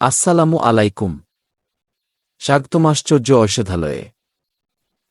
আসসালামু আলাইকুম। স্বাগতম আশ্চর্য ঔষধালয়ে।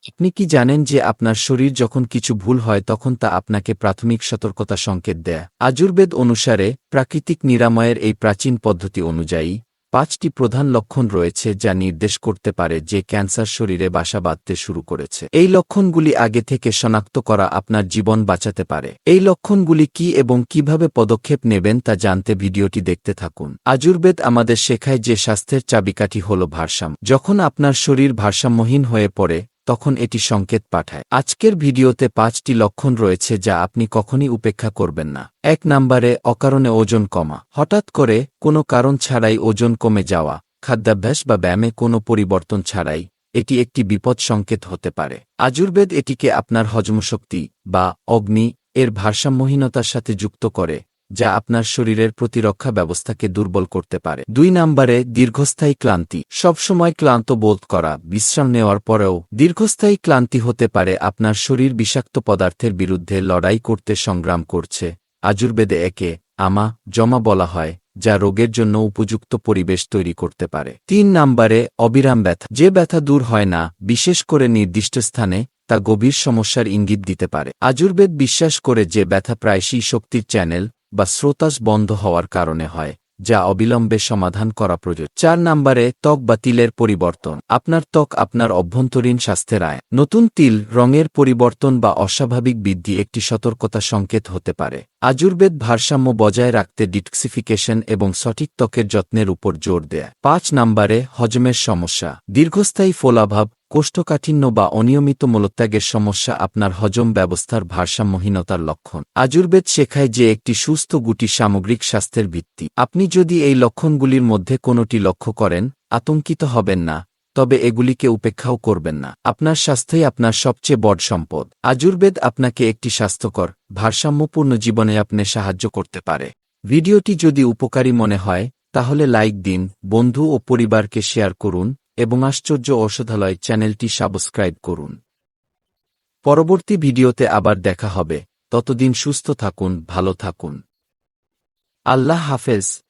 আপনি কি জানেন যে আপনার শরীর যখন কিছু ভুল হয় তখন তা আপনাকে প্রাথমিক সতর্কতা সংকেত দেয়? আজুর্বেদ অনুসারে প্রাকৃতিক নিরাময়ের এই প্রাচীন পদ্ধতি অনুযায়ী পাঁচটি প্রধান লক্ষণ রয়েছে যা নির্দেশ করতে পারে যে ক্যান্সার শরীরে বাসা বাঁধতে শুরু করেছে। এই লক্ষণগুলি আগে থেকে শনাক্ত করা আপনার জীবন বাঁচাতে পারে। এই লক্ষণগুলি কি এবং কীভাবে পদক্ষেপ নেবেন তা জানতে ভিডিওটি দেখতে থাকুন। আজুর্বেদ আমাদের শেখায় যে স্বাস্থ্যের চাবিকাঠি হল ভারসাম্য। যখন আপনার শরীর ভারসাম্যহীন হয়ে পড়ে তখন এটি সংকেত পাঠায়। আজকের ভিডিওতে পাঁচটি লক্ষণ রয়েছে যা আপনি কখনই উপেক্ষা করবেন না। এক নম্বরে, অকারণে ওজন কমা। হঠাৎ করে, কোনো কারণ ছাড়াই ওজন কমে যাওয়া। খাদ্যাভ্যাস বা ব্যায়ামে কোনো পরিবর্তন ছাড়াই। এটি একটি বিপদ সংকেত হতে পারে। আজুর্বেদ এটিকে আপনার হজমশক্তি বা অগ্নি এর ভারসাম্যহীনতার সাথে যুক্ত করে। যা আপনার শরীরের প্রতিরক্ষা ব্যবস্থাকে দুর্বল করতে পারে। দুই নম্বরে, দীর্ঘস্থায়ী ক্লান্তি। সবসময় ক্লান্ত বোধ করা, বিশ্রাম নেওয়ার পরেও দীর্ঘস্থায়ী ক্লান্তি হতে পারে আপনার শরীর বিষাক্ত পদার্থের বিরুদ্ধে লড়াই করতে সংগ্রাম করছে। আজুর্বেদে একে আমা, জমা বলা হয়, যা রোগের জন্য উপযুক্ত পরিবেশ তৈরি করতে পারে। তিন নম্বরে, অবিরাম ব্যথা। যে ব্যথা দূর হয় না, বিশেষ করে নির্দিষ্ট স্থানে, তা গভীর সমস্যার ইঙ্গিত দিতে পারে। আজুর্বেদ বিশ্বাস করে যে ব্যথা প্রায়শই শক্তির চ্যানেল বা স্রোতাস বন্ধ হওয়ার কারণে হয়, যা অবিলম্বে সমাধান করা প্রয়োজন। চার নম্বরে, ত্বক বা তিলের পরিবর্তন। আপনার ত্বক আপনার অভ্যন্তরীণ স্বাস্থ্যের আয়। নতুন তিল রঙের পরিবর্তন বা অস্বাভাবিক বৃদ্ধি একটি সতর্কতা সংকেত হতে পারে। আজুর্বেদ ভারসাম্য বজায় রাখতে ডিটক্সিফিকেশন এবং সঠিক ত্বকের যত্নের উপর জোর দেয়। পাঁচ নম্বরে, হজমের সমস্যা। দীর্ঘস্থায়ী ফোলাভাব, কোষ্ঠকাঠিন্য বা অনিয়মিত মলত্যাগের সমস্যা আপনার হজম ব্যবস্থার ভারসাম্যহীনতার লক্ষণ। আজুর্বেদ শেখায় যে একটি সুস্থ গুটি সামগ্রিক স্বাস্থ্যের ভিত্তি। আপনি যদি এই লক্ষণগুলির মধ্যে কোনোটি লক্ষ্য করেন, আতঙ্কিত হবেন না। তবে এগুলিকে উপেক্ষাও করবেন না। আপনার স্বাস্থ্যই আপনার সবচেয়ে বড় সম্পদ। আজুর্বেদ আপনাকে একটি স্বাস্থ্যকর, ভারসাম্যপূর্ণ জীবনে আপনি সাহায্য করতে পারে। ভিডিওটি যদি উপকারী মনে হয়, তাহলে লাইক দিন, বন্ধু ও পরিবারকে শেয়ার করুন, এবং আশ্চর্য ঔষধালয় চ্যানেলটি সাবস্ক্রাইব করুন। পরবর্তী ভিডিওতে আবার দেখা হবে। ততদিন সুস্থ থাকুন, ভালো থাকুন। আল্লাহ হাফেজ।